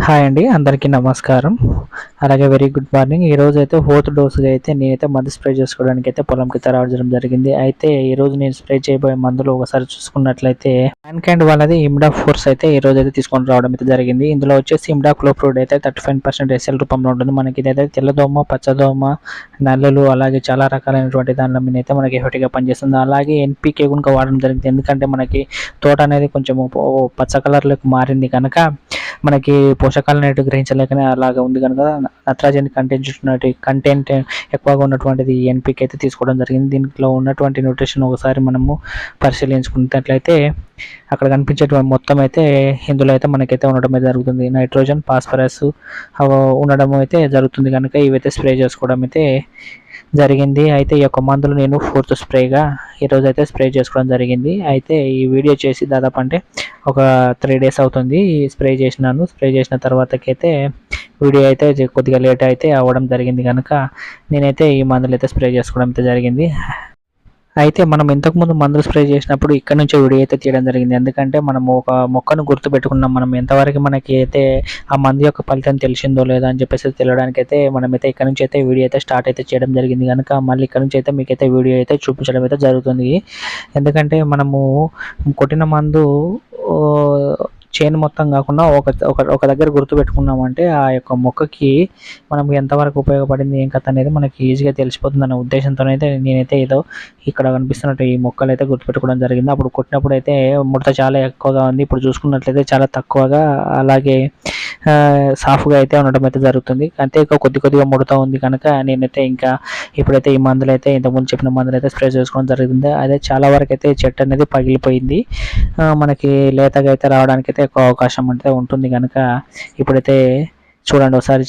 Hi అండి అందరికీ నమస్కారం. అలాగే వెరీ గుడ్ మార్నింగ్ ఈ రోజు అయితే ఫోర్త్ డోస్గా అయితే నేనైతే మందు స్ప్రే చేసుకోవడానికి అయితే పొలంకి తరవడం జరిగింది. అయితే ఈరోజు నేను స్ప్రే చేయబోయే మందులు ఒకసారి చూసుకున్నట్లయితే మ్యాన్కైండ్ వాళ్ళది ఇమ్డా ఫోర్స్ అయితే ఈ రోజు అయితే తీసుకొని రావడం అయితే జరిగింది. ఇందులో వచ్చేసి ఇమ్డా క్లోప్రూడ్ అయితే థర్టీ ఫైవ్ పర్సెంట్ ఎస్ఎల్ రూపంలో ఉంటుంది. మనకి ఇదైతే తెల్లదోమ పచ్చదోమ నల్లలు అలాగే చాలా రకాలైనటువంటి దానిలో మీద అయితే మనకి హెవీగా పనిచేస్తుంది. అలాగే ఎన్పికే కనుక వాడడం జరిగింది. ఎందుకంటే మనకి తోట అనేది కొంచెం పచ్చ కలర్లోకి మారింది కనుక మనకి పోషకాలు అనేవి గ్రహించలేకనే అలాగా ఉంది కనుక నత్రజని కంటెంట్ కంటెంట్ ఎక్కువగా ఉన్నటువంటిది ఎన్పికి అయితే తీసుకోవడం జరిగింది. దీంట్లో ఉన్నటువంటి న్యూట్రిషన్ ఒకసారి మనము పరిశీలించుకున్నట్లయితే అక్కడ కనిపించేటువంటి మొత్తం అయితే ఇందులో అయితే మనకైతే ఉండడం అయితే జరుగుతుంది. నైట్రోజన్ ఫాస్ఫరస్ ఉండడం అయితే జరుగుతుంది కనుక ఇవైతే స్ప్రే చేసుకోవడం అయితే జరిగింది. అయితే ఈ యొక్క మందులు నేను ఫోర్త్ స్ప్రేగా ఈరోజు అయితే స్ప్రే చేసుకోవడం జరిగింది. అయితే ఈ వీడియో చేసి దాదాపు అంటే ఒక త్రీ డేస్ అవుతుంది స్ప్రే చేసినాను. స్ప్రే చేసిన తర్వాతకైతే వీడియో అయితే కొద్దిగా లేట్ అయితే అవ్వడం జరిగింది కనుక నేనైతే ఈ మందులు అయితే స్ప్రే చేసుకోవడం అయితే జరిగింది. అయితే మనం ఇంతకుముందు మందులు స్ప్రే చేసినప్పుడు ఇక్కడ నుంచి వీడియో అయితే తీయడం జరిగింది. ఎందుకంటే మనం ఒక మొక్కను గుర్తు పెట్టుకున్నాం. మనం ఎంతవరకు మనకి అయితే ఆ మందు యొక్క ఫలితం తెలిసిందో లేదో అని చెప్పేసి తెలియడానికి అయితే మనమైతే ఇక్కడ నుంచి అయితే వీడియో అయితే స్టార్ట్ అయితే చేయడం జరిగింది. కనుక మళ్ళీ ఇక్కడ నుంచి అయితే మీకైతే వీడియో అయితే చూపించడం అయితే జరుగుతుంది. ఎందుకంటే మనము కొట్టిన మందు చైన్ మొత్తం కాకుండా ఒక ఒక దగ్గర దగ్గర గుర్తుపెట్టుకున్నామంటే ఆ యొక్క మొక్కకి మనం ఎంతవరకు ఉపయోగపడింది ఏం కథ అనేది మనకి ఈజీగా తెలిసిపోతుంది అనే ఉద్దేశంతోనైతే నేనైతే ఏదో ఇక్కడ కనిపిస్తున్నట్టు ఈ మొక్కలు అయితే గుర్తుపెట్టుకోవడం జరిగింది. అప్పుడు కొట్టినప్పుడు అయితే ముడత చాలా ఎక్కువగా ఉంది. ఇప్పుడు చూసుకున్నట్లయితే చాలా తక్కువగా అలాగే సాఫ్గా అయితే ఉండడం అయితే జరుగుతుంది. అంతే ఇక కొద్ది కొద్దిగా ముడతా ఉంది కనుక నేనైతే ఇంకా ఇప్పుడైతే ఈ మందులు అయితే ఇంతకుముందు చెప్పిన మందులు అయితే స్ప్రే చేసుకోవడం జరిగింది. అదే చాలా వరకు అయితే చెట్టు అనేది పగిలిపోయింది. మనకి లేతగా అయితే రావడానికి అయితే ఎక్కువ అవకాశం అయితే ఉంటుంది కనుక ఇప్పుడైతే చూడండి ఒకసారి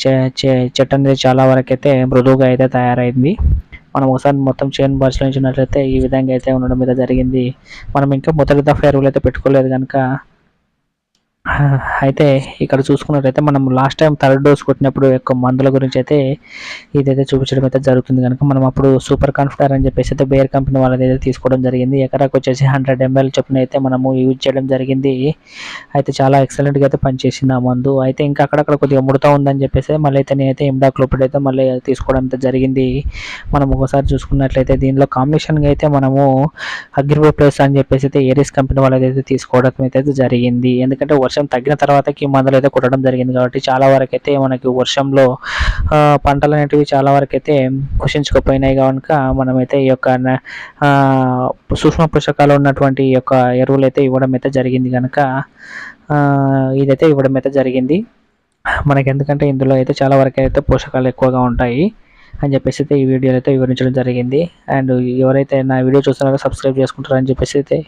చెట్టు అనేది చాలా వరకు అయితే మృదువుగా అయితే తయారైంది. మనం ఒకసారి మొత్తం చైన్ పరిశీలించినట్లయితే ఈ విధంగా అయితే ఉండడం మీద జరిగింది. మనం ఇంకా మొదటి దఫా ఎరువులు అయితే పెట్టుకోలేదు కనుక అయితే ఇక్కడ చూసుకున్నట్లయితే మనం లాస్ట్ టైం థర్డ్ డోస్ కొట్టినప్పుడు యొక్క మందుల గురించి అయితే ఇదైతే చూపించడం అయితే జరుగుతుంది కనుక మనం అప్పుడు సూపర్ కాన్ఫిడర్ అని చెప్పేసి అయితే బేర్ కంపెనీ వాళ్ళది అయితే తీసుకోవడం జరిగింది. ఎకరాకు వచ్చేసి హండ్రెడ్ ఎంఎల్ చొప్పున అయితే మనము యూజ్ చేయడం జరిగింది. అయితే చాలా ఎక్సలెంట్గా అయితే పనిచేసింది ఆ మందు. అయితే ఇంకా అక్కడక్కడ కొద్దిగా ముడతా ఉందని చెప్పేసి మళ్ళీ అయితే నేనైతే క్లోపిడ్ అయితే మళ్ళీ తీసుకోవడం అయితే జరిగింది. మనం ఒకసారి చూసుకున్నట్లయితే దీనిలో కాంబినేషన్గా అయితే మనము అగ్రివో ప్లస్ అని చెప్పేసి అయితే ఏరియస్ కంపెనీ వాళ్ళది అయితే తీసుకోవడం అయితే జరిగింది. ఎందుకంటే వర్షం తగ్గిన తర్వాతకి మందులు అయితే కొట్టడం జరిగింది కాబట్టి చాలా వరకు అయితే మనకి వర్షంలో పంటలు అనేటివి చాలా వరకు అయితే కుషించుకుపోయినాయి కనుక మనమైతే ఈ యొక్క సూక్ష్మ పోషకాలు ఉన్నటువంటి యొక్క ఎరువులు అయితే ఇవ్వడం అయితే జరిగింది కనుక ఇదైతే ఇవ్వడం అయితే జరిగింది. మనకి ఎందుకంటే ఇందులో అయితే చాలా వరకు అయితే పోషకాలు ఎక్కువగా ఉంటాయి అని చెప్పేసి అయితే ఈ వీడియోలో అయితే వివరించడం జరిగింది. అండ్ ఎవరైతే నా వీడియో చూస్తున్నారో సబ్స్క్రైబ్ చేసుకుంటారని చెప్పేసి అయితే